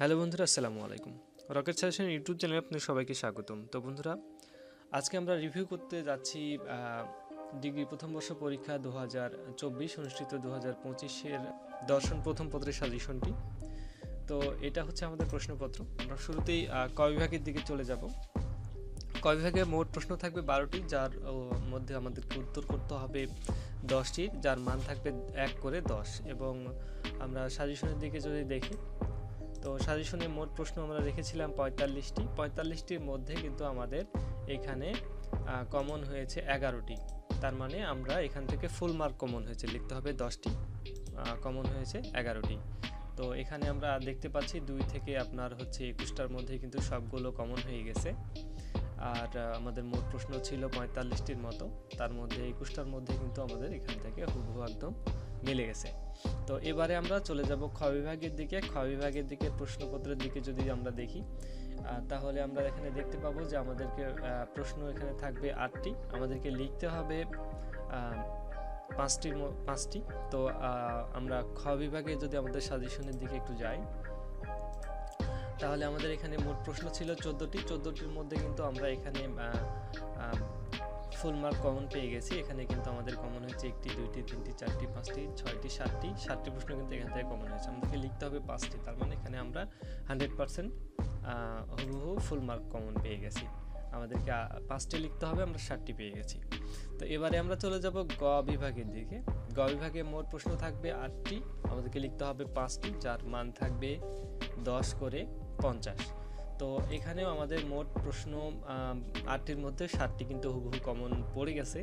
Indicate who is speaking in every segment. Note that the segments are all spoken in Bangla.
Speaker 1: হ্যালো বন্ধুরা, আসসালামু আলাইকুম। রকেট সাজেশন ইউটিউব চ্যানেলে আপনাদের সবাইকে স্বাগতম। তো বন্ধুরা, আজকে আমরা রিভিউ করতে যাচ্ছি ডিগ্রি প্রথম বর্ষ পরীক্ষা দু হাজার চব্বিশ অনুষ্ঠিত দু হাজার পঁচিশের দর্শন প্রথম পত্রের সাজেশনটি। তো এটা হচ্ছে আমাদের প্রশ্নপত্র। আমরা শুরুতেই ক বিভাগের দিকে চলে যাব। ক বিভাগে মোট প্রশ্ন থাকবে বারোটি, যার মধ্যে আমাদেরকে উত্তর করতে হবে দশটির যার মান থাকবে এক করে দশ। এবং আমরা সাজেশনের দিকে যদি দেখি তো সাজেশনে মোট প্রশ্ন আমরা রেখেছিলাম পঁয়তাল্লিশটি। পঁয়তাল্লিশটির মধ্যে কিন্তু আমাদের এখানে কমন হয়েছে এগারোটি। তার মানে আমরা এখান থেকে ফুল মার্ক কমন হয়েছে, লিখতে হবে দশটি। কমন হয়েছে এগারোটি। তো এখানে আমরা দেখতে পাচ্ছি দুই থেকে আপনার হচ্ছে একুশটার মধ্যে কিন্তু সবগুলো কমন হয়ে গেছে। আর আমাদের মোট প্রশ্ন ছিল পঁয়তাল্লিশটির মতো। তার মধ্যে একুশটার মধ্যে কিন্তু আমাদের এখান থেকে হুবহু একদম মিলে গেছে। তো এবারে আমরা চলে যাব খ বিভাগের দিকে। খ বিভাগের দিকে প্রশ্নপত্রের দিকে যদি আমরা দেখি তাহলে আমরা এখানে দেখতে পাবো যে আমাদেরকে প্রশ্ন এখানে থাকবে আটটি। আমাদেরকে লিখতে হবে পাঁচটির পাঁচটি। তো আমরা খ বিভাগে যদি আমাদের সাজেশনের দিকে একটু যাই, তাহলে আমাদের এখানে মোট প্রশ্ন ছিল চোদ্দোটি। চোদ্দোটির মধ্যে কিন্তু আমরা এখানে ফুল মার্ক কমন পেয়ে গেছি। এখানে কিন্তু আমাদের কমন হয়েছে একটি, দুইটি, তিনটি, চারটি, পাঁচটি, ছয়টি, সাতটি। সাতটি প্রশ্ন কিন্তু এখান থেকে কমন হয়েছে। আমাদেরকে লিখতে হবে পাঁচটি। তার মানে এখানে আমরা হান্ড্রেড পার্সেন্ট হুবহু ফুল মার্ক কমন পেয়ে গেছি। আমাদেরকে পাঁচটি লিখতে হবে, আমরা ষাটটি পেয়ে গেছি। তো এবারে আমরা চলে যাব গ বিভাগের দিকে। গ বিভাগে মোট প্রশ্ন থাকবে আটটি। আমাদেরকে লিখতে হবে পাঁচটি, যার মান থাকবে দশ করে পঞ্চাশ। তো এখানেও আমাদের মোট প্রশ্ন আটটির মধ্যে সাতটি কিন্তু হুবহু কমন পড়ে গেছে।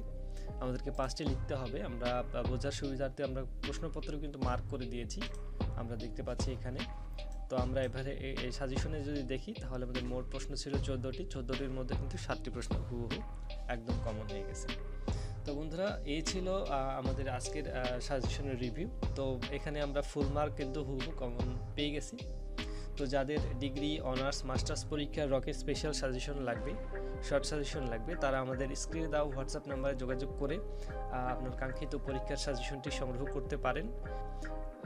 Speaker 1: আমাদেরকে পাঁচটি লিখতে হবে। আমরা বোঝার সুবিধার্থে আমরা প্রশ্নপত্র কিন্তু মার্ক করে দিয়েছি। আমরা দেখতে পাচ্ছি এখানে। তো আমরা এবারে এই সাজেশনে যদি দেখি, তাহলে আমাদের মোট প্রশ্ন ছিল চোদ্দোটি। চোদ্দোটির মধ্যে কিন্তু সাতটি প্রশ্ন হুবহু একদম কমন হয়ে গেছে। তো বন্ধুরা, এই ছিল আমাদের আজকের সাজেশনের রিভিউ তো এখানে আমরা ফুল মার্ক কিন্তু হুবহু কমন পেয়ে গেছি। তো যাদের ডিগ্রি, অনার্স, মাস্টার্স পরীক্ষার রকেট স্পেশাল সাজেশন লাগবে, শর্ট সাজেশন লাগবে, তারা আমাদের স্ক্রিনে দাও হোয়াটসঅ্যাপ নাম্বারে যোগাযোগ করে আপনার কাঙ্ক্ষিত পরীক্ষার সাজেশনটি সংগ্রহ করতে পারেন।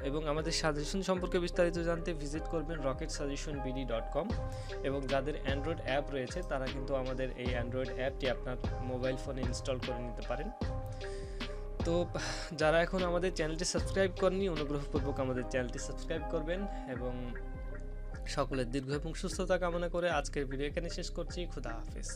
Speaker 1: এবং আমাদের সাজেশন সম্পর্কে বিস্তারিত জানতে ভিজিট করবেন rocket suggestion BD dot com এবং যাদের অ্যান্ড্রয়েড অ্যাপ রয়েছে, তারা কিন্তু আমাদের এই অ্যান্ড্রয়েড অ্যাপটি আপনার মোবাইল ফোনে ইনস্টল করে নিতে পারেন। তো যারা এখন আমাদের চ্যানেলটি সাবস্ক্রাইব করেনি অনুগ্রহপূর্বক আমাদের চ্যানেলটি সাবস্ক্রাইব করবেন এবং সকলের দীর্ঘ এবং সুস্থতা কামনা করে আজকের ভিডিও এখানে শেষ করছি। খুদা হাফেজ।